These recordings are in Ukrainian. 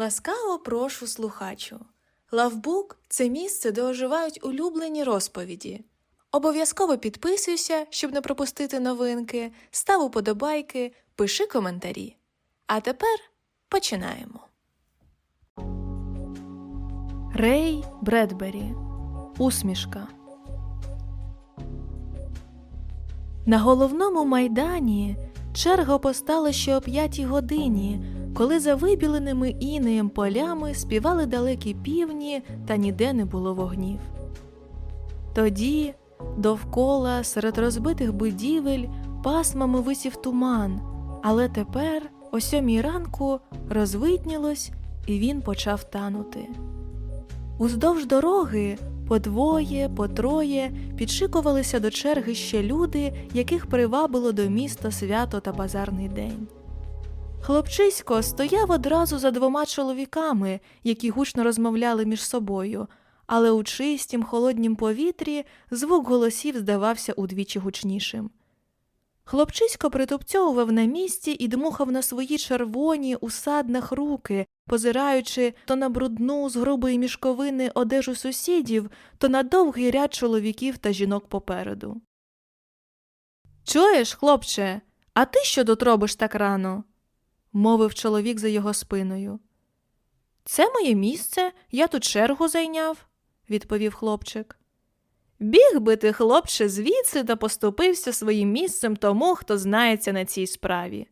Ласкаво прошу слухачу. Лавбук це місце, де оживають улюблені розповіді. Обов'язково підписуйся, щоб не пропустити новинки, став уподобайки, пиши коментарі. А тепер починаємо. Рей Бредбері. Усмішка. На головному майдані черга постала ще о п'ятій годині, коли за вибіленими інеєм полями співали далекі півні та ніде не було вогнів. Тоді довкола серед розбитих будівель пасмами висів туман, але тепер, о сьомій ранку, розвиднілось, і він почав танути. Уздовж дороги по двоє, по троє підшикувалися до черги ще люди, яких привабило до міста свято та базарний день. Хлопчисько стояв одразу за двома чоловіками, які гучно розмовляли між собою, але у чистім холоднім повітрі звук голосів здавався удвічі гучнішим. Хлопчисько притупцьовував на місці і дмухав на свої червоні у саднах руки, позираючи то на брудну з грубої мішковини одежу сусідів, то на довгий ряд чоловіків та жінок попереду. Чуєш, хлопче, а ти що тут робиш так рано? Мовив чоловік за його спиною. Це моє місце, я тут чергу зайняв, відповів хлопчик. Біг би ти, хлопче, звідси та поступився своїм місцем тому, хто знається на цій справі.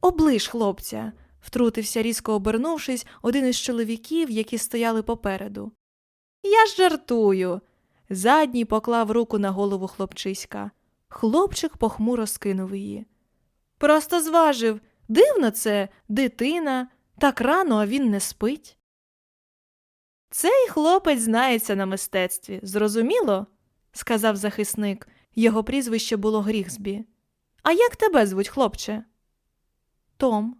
Оближ, хлопця, втрутився, різко обернувшись, один із чоловіків, які стояли попереду. Я ж жартую. Задній поклав руку на голову хлопчиська. Хлопчик похмуро скинув її. Просто зважив дивно це, дитина, так рано, а він не спить. Цей хлопець знається на мистецтві, зрозуміло? сказав захисник. Його прізвище було Грігсбі. А як тебе звуть, хлопче? Том.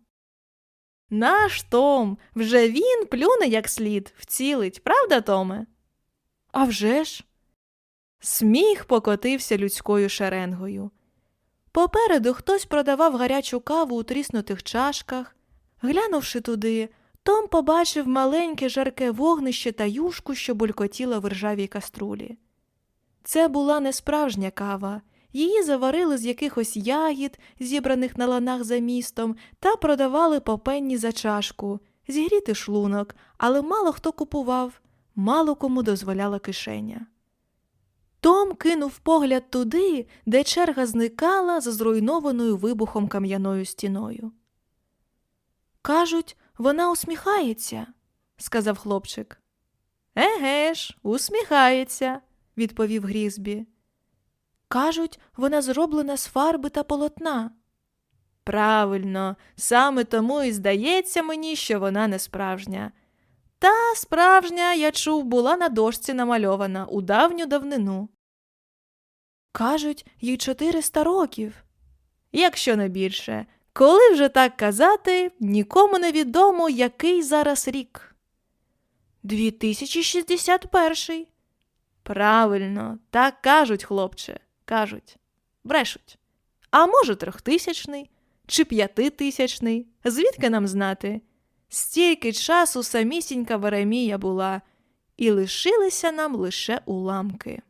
Наш Том. Вже він плюне як слід, вцілить, правда, Томе? «А вже ж!» Сміх покотився людською шеренгою. Попереду хтось продавав гарячу каву у тріснутих чашках. Глянувши туди, Том побачив маленьке жарке вогнище та юшку, що булькотіла в ржавій каструлі. Це була не справжня кава. Її заварили з якихось ягід, зібраних на ланах за містом, та продавали по пенні за чашку, зігріти шлунок, але мало хто купував, мало кому дозволяла кишеня. Том кинув погляд туди, де черга зникала за зруйнованою вибухом кам'яною стіною. Кажуть, вона усміхається, сказав хлопчик. Еге ж, усміхається, відповів Грізбі. Кажуть, вона зроблена з фарби та полотна. Правильно, саме тому і здається мені, що вона не справжня. Та справжня, я чув, була на дошці намальована у давню давнину. Кажуть, їй 400 років. Якщо не більше, коли вже так казати, нікому не відомо, який зараз рік. 2061. Правильно, так кажуть, хлопче, кажуть. Брешуть. А може, трьохтисячний чи п'ятитисячний. Звідки нам знати? Стільки часу самісінька Веремія була, і лишилися нам лише уламки.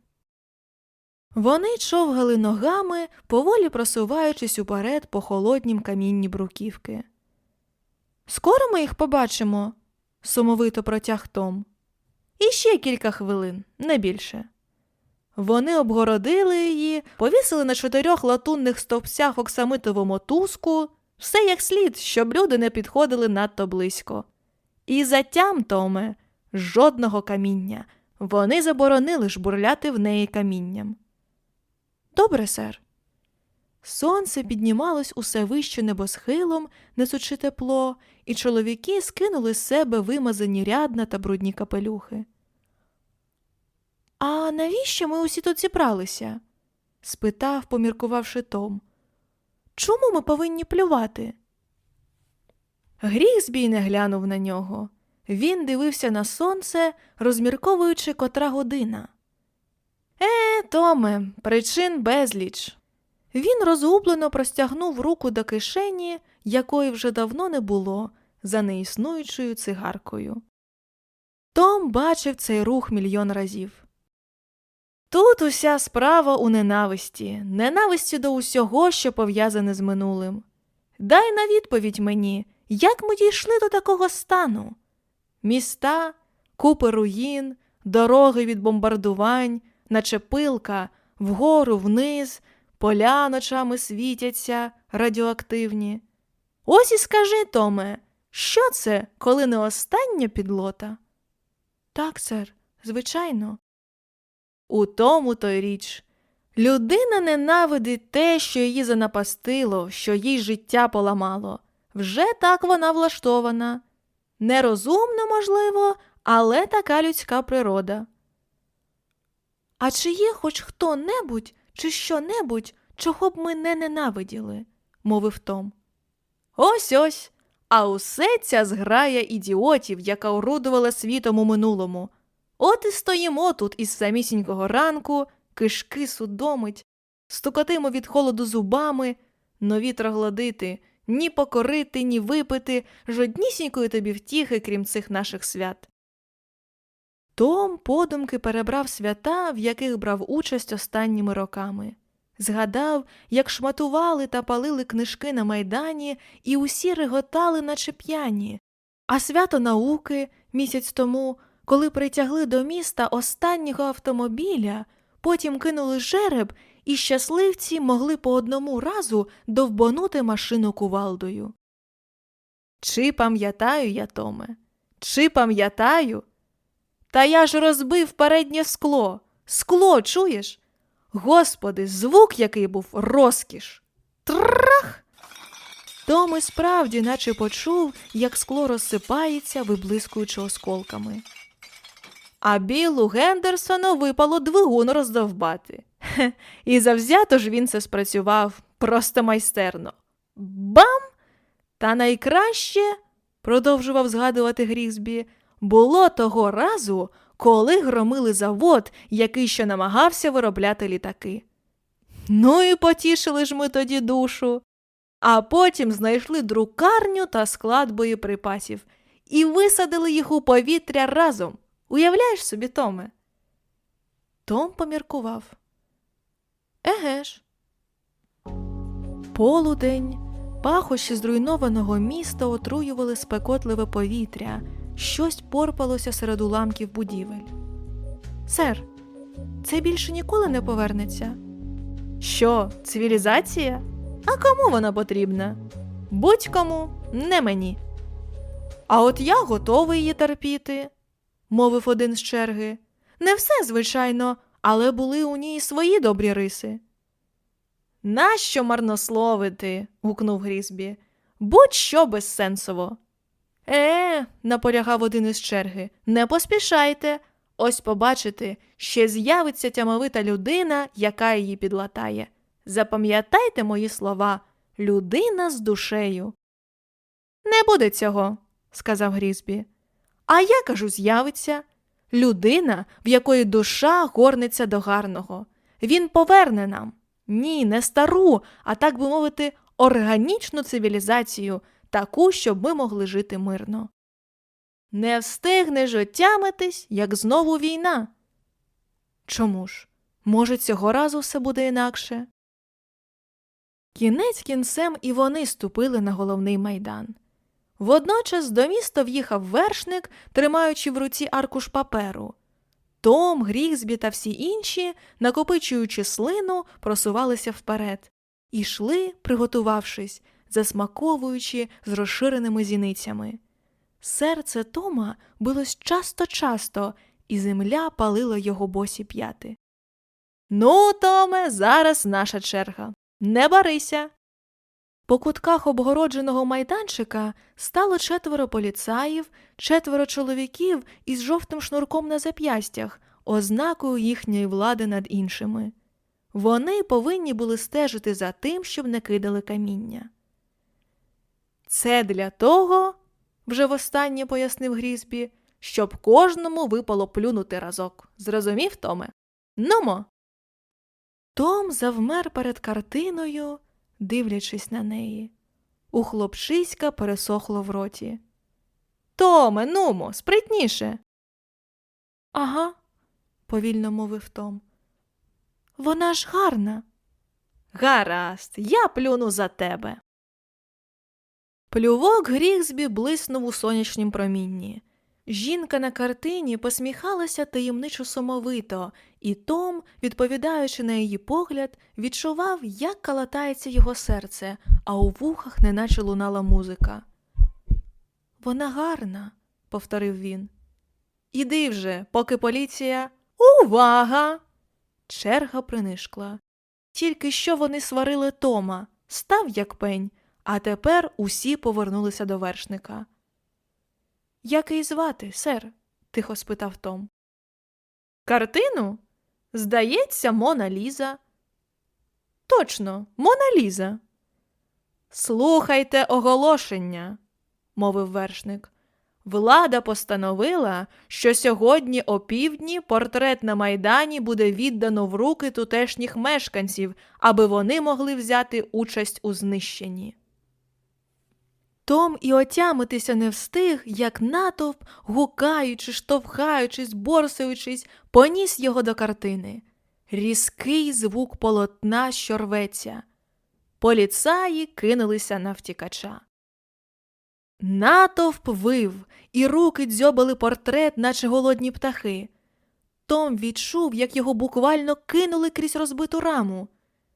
Вони човгали ногами, поволі просуваючись уперед по холоднім камінні бруківки. Скоро ми їх побачимо, сумовито протяг Том. Іще кілька хвилин, не більше. Вони обгородили її, повісили на чотирьох латунних стовпцях оксамитову мотузку, все як слід, щоб люди не підходили надто близько. І затям, Томе, жодного каміння. Вони заборонили жбурляти в неї камінням. Добре, сер. Сонце піднімалось усе вище небосхилом, несучи тепло, і чоловіки скинули з себе вимазані рядна та брудні капелюхи. А навіщо ми усі тут зібралися? спитав, поміркувавши Том. Чому ми повинні плювати? Грізбій не глянув на нього. Він дивився на сонце, розмірковуючи котра година. Е, Томе, причин безліч. Він розгублено простягнув руку до кишені, якої вже давно не було, за неіснуючою цигаркою. Том бачив цей рух мільйон разів. Тут уся справа у ненависті, ненависті до усього, що пов'язане з минулим. Дай на відповідь мені, як ми дійшли до такого стану? Міста, купи руїн, дороги від бомбардувань, наче пилка, вгору, вниз, поля ночами світяться, радіоактивні. Ось і скажи, Томе, що це, коли не остання підлота? Так, сер, звичайно. У тому то річ. Людина ненавидить те, що її занапастило, що їй життя поламало. Вже так вона влаштована. Нерозумно, можливо, але така людська природа. А чи є хоч хто-небудь чи що-небудь, чого б ми не ненавиділи? мовив Том. Ось ось. А усе ця зграя ідіотів, яка орудувала світом у минулому. От і стоїмо тут із самісінького ранку, кишки судомить, стукатимо від холоду зубами, нові троглодити, ні покорити, ні випити, жоднісінької тобі втіхи, крім цих наших свят. Том подумки перебрав свята, в яких брав участь останніми роками. Згадав, як шматували та палили книжки на майдані, і усі реготали, наче п'яні. А свято науки місяць тому, коли притягли до міста останнього автомобіля, потім кинули жереб, і щасливці могли по одному разу довбонути машину кувалдою. Чи пам'ятаю я, Томе? Чи пам'ятаю? Та я ж розбив переднє скло. Скло, чуєш? Господи, звук який був розкіш. Трах. Том справді, наче почув, як скло розсипається, виблискуючи осколками. А Біллу Гендерсону випало двигун роздовбати. І завзято ж він це спрацював просто майстерно. Бам! Та найкраще, продовжував згадувати Грізбі, було того разу, коли громили завод, який ще намагався виробляти літаки. Ну і потішили ж ми тоді душу. А потім знайшли друкарню та склад боєприпасів і висадили їх у повітря разом. Уявляєш собі, Томе? Том поміркував. Еге ж. Полудень, пахощі зруйнованого міста отруювали спекотливе повітря, щось порпалося серед уламків будівель. Сер, це більше ніколи не повернеться. Що, цивілізація? А кому вона потрібна? Будь-кому, не мені. А от я готовий її терпіти, мовив один з черги. Не все, звичайно, але були у ній свої добрі риси. Нащо марнословити? гукнув Грізбі. Будь-що безсенсово. Е, наполягав один із черги, не поспішайте. Ось побачите, ще з'явиться тямовита людина, яка її підлатає. Запам'ятайте мої слова людина з душею. Не буде цього, сказав Грізбі. А я кажу, з'явиться людина, в якої душа горниться до гарного. Він поверне нам. Ні, не стару, а так би мовити, органічну цивілізацію, таку, щоб ми могли жити мирно. Не встигнеш отямитись, як знову війна. Чому ж? Може, цього разу все буде інакше? Кінець кінцем і вони ступили на головний майдан. Водночас до міста в'їхав вершник, тримаючи в руці аркуш паперу. Том, Грігсбі та всі інші, накопичуючи слину, просувалися вперед і йшли, приготувавшись, засмаковуючи з розширеними зіницями. Серце Тома билось часто-часто, і земля палила його босі п'яти. Ну, Томе, зараз наша черга. Не барися. По кутках обгородженого майданчика стало четверо поліцаїв, четверо чоловіків із жовтим шнурком на зап'ястях, ознакою їхньої влади над іншими. Вони повинні були стежити за тим, щоб не кидали каміння. Це для того, вже востаннє пояснив Грізбі, щоб кожному випало плюнути разок. Зрозумів, Томе? Нумо. Том завмер перед картиною, дивлячись на неї. У хлопчиська пересохло в роті. Томе, нумо, спритніше. Ага, повільно мовив Том. Вона ж гарна. Гаразд, я плюну за тебе. Плювок Грігсбі блиснув у сонячнім промінні. Жінка на картині посміхалася таємничо сумовито, і Том, відповідаючи на її погляд, відчував, як калатається його серце, а у вухах неначе лунала музика. Вона гарна, повторив він. Іди вже, поки поліція. Увага! Черга принишкла. Тільки що вони сварили Тома, став як пень, а тепер усі повернулися до вершника. Як її звати, сер? тихо спитав Том. Картину? Здається, Мона Ліза. Точно, Мона Ліза. Слухайте оголошення, мовив вершник. Влада постановила, що сьогодні опівдні портрет на майдані буде віддано в руки тутешніх мешканців, аби вони могли взяти участь у знищенні. Том і отямитися не встиг, як натовп, гукаючи, штовхаючись, борсаючись, поніс його до картини. Різкий звук полотна, що рветься. Поліцаї кинулися на втікача. Натовп вив, і руки дзьобали портрет, наче голодні птахи. Том відчув, як його буквально кинули крізь розбиту раму.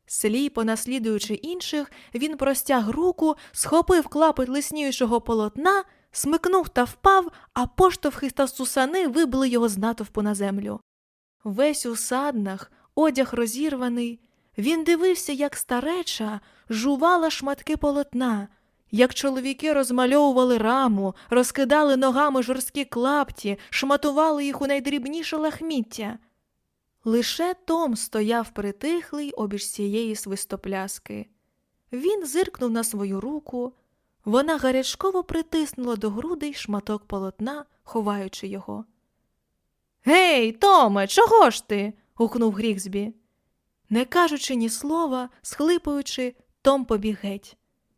Сліпо наслідуючи інших, він простяг руку, схопив клапоть лисніючого полотна, смикнув та впав, а поштовхи та сусани вибили його з натовпу на землю. Весь у саднах, одяг розірваний, він дивився, як стареча жувала шматки полотна, як чоловіки розмальовували раму, розкидали ногами жорсткі клапті, шматували їх у найдрібніше лахміття. Лише Том стояв притихлий обіж цієї свистопляски. Він зиркнув на свою руку, вона гарячково притиснула до грудей шматок полотна, ховаючи його. Гей, Томе, чого ж ти? гукнув Гріксбі. Не кажучи ні слова, схлипуючи, Том побіг геть.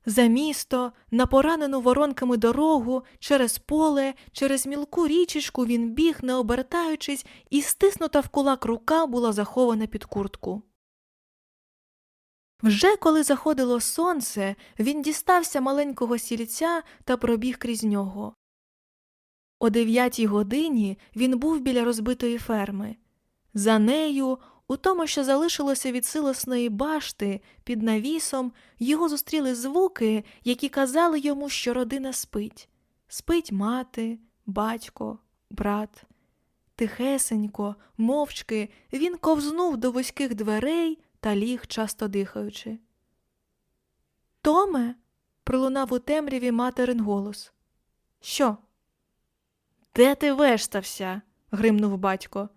За місто, на поранену воронками дорогу, через поле, через мілку річечку він біг, не обертаючись, і стиснута в кулак рука була захована під куртку. Вже коли заходило сонце, він дістався маленького сільця та пробіг крізь нього. О дев'ятій годині він був біля розбитої ферми. За нею, у тому, що залишилося від силосної башти під навісом, його зустріли звуки, які казали йому, що родина спить. Спить мати, батько, брат. Тихесенько, мовчки, він ковзнув до вузьких дверей та ліг, часто дихаючи. Томе, пролунав у темряві материн голос. Що? Де ти вештався? гримнув батько.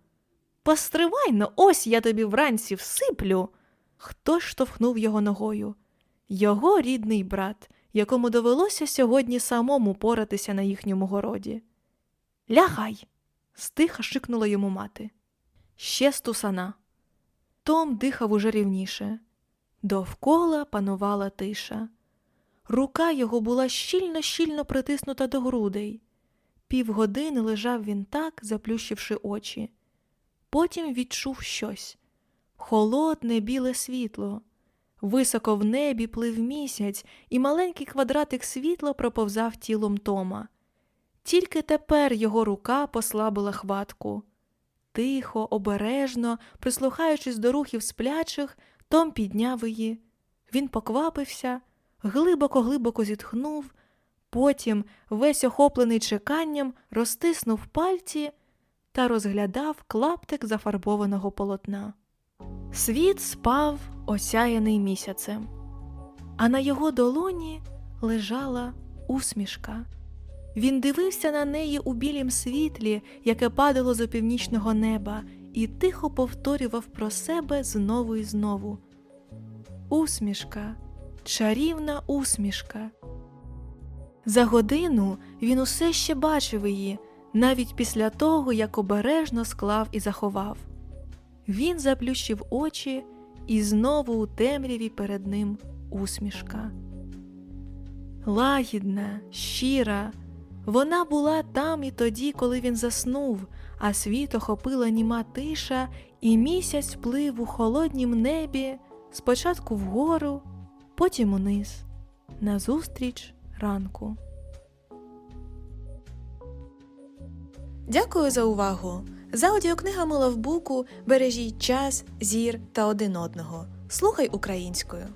Постривай но, ось я тобі вранці всиплю. Хто штовхнув його ногою? Його рідний брат, якому довелося сьогодні самому поратися на їхньому городі. Лягай. стиха шикнула йому мати. Ще стусана. Том дихав уже рівніше. Довкола панувала тиша. Рука його була щільно щільно притиснута до грудей. Півгодини лежав він так, заплющивши очі. Потім відчув щось холодне біле світло. Високо в небі плив місяць, і маленький квадратик світла проповзав тілом Тома. Тільки тепер його рука послабила хватку. Тихо, обережно, прислухаючись до рухів сплячих, Том підняв її. Він поквапився, глибоко-глибоко зітхнув, потім, весь охоплений чеканням, розтиснув пальці та розглядав клаптик зафарбованого полотна. Світ спав, осяяний місяцем, а на його долоні лежала усмішка. Він дивився на неї у білім світлі, яке падало з північного неба, і тихо повторював про себе знову і знову. Усмішка, чарівна усмішка. За годину він усе ще бачив її, навіть після того, як обережно склав і заховав. Він заплющив очі, і знову у темряві перед ним усмішка. Лагідна, щира, Вона була там і тоді, коли він заснув, а світ охопила німа тиша, і місяць плив у холоднім небі, спочатку вгору, потім униз, назустріч ранку. Дякую за увагу! За аудіокнигами Лавбуку бережіть час, зір та один одного. Слухай українською.